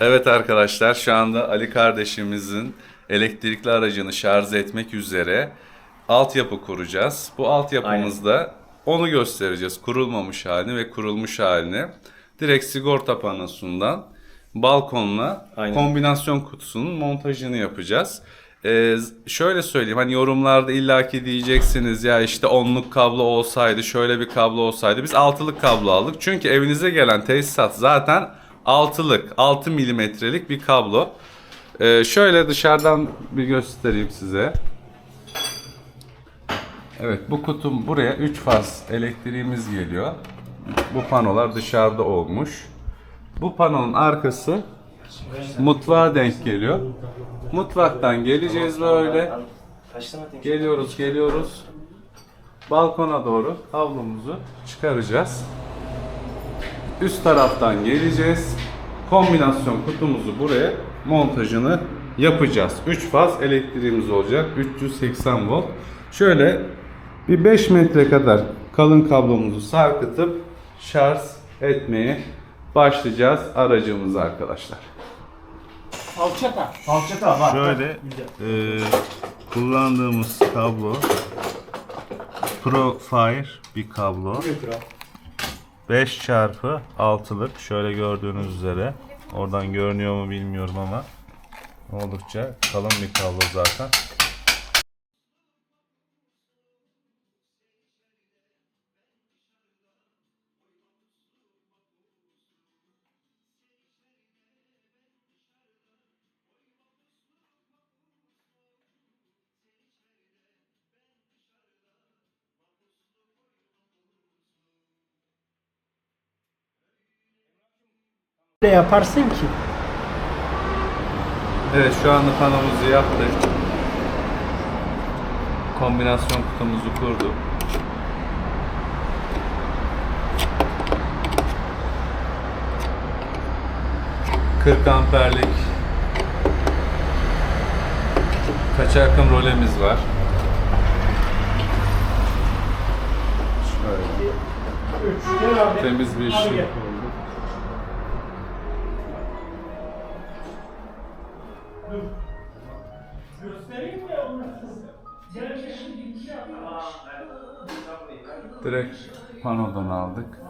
Evet arkadaşlar şu anda Ali kardeşimizin elektrikli aracını şarj etmek üzere altyapı kuracağız. Bu altyapımızda onu göstereceğiz. Kurulmamış halini ve kurulmuş halini. Direkt sigorta panosundan balkonla Aynen. kombinasyon kutusunun montajını yapacağız. Ee, şöyle söyleyeyim hani yorumlarda illaki diyeceksiniz ya işte onluk kablo olsaydı şöyle bir kablo olsaydı biz altılık kablo aldık. Çünkü evinize gelen tesisat zaten altılık 6 milimetrelik bir kablo. Ee, şöyle dışarıdan bir göstereyim size. Evet bu kutum buraya 3 faz elektriğimiz geliyor. Bu panolar dışarıda olmuş. Bu panonun arkası mutfağa denk geliyor. Mutfaktan geleceğiz böyle. Geliyoruz geliyoruz. Balkona doğru havlumuzu çıkaracağız. Üst taraftan geleceğiz. Kombinasyon kutumuzu buraya montajını yapacağız. 3 faz elektriğimiz olacak. 380 volt. Şöyle bir 5 metre kadar kalın kablomuzu sarkıtıp şarj etmeye başlayacağız aracımızı arkadaşlar. Alçata. Falçata var. Şöyle e, kullandığımız kablo Profire bir kablo. 5 çarpı 6'lık şöyle gördüğünüz üzere. Oradan görünüyor mu bilmiyorum ama oldukça kalın bir kablo zaten. Ne yaparsın ki? Evet şu anda panomuzu yaptık. Kombinasyon kutumuzu kurduk. ...40 amperlik... ...kaça yakın rolemiz var. Şöyle. Temiz bir ışık oldu. Direkt panodan aldık.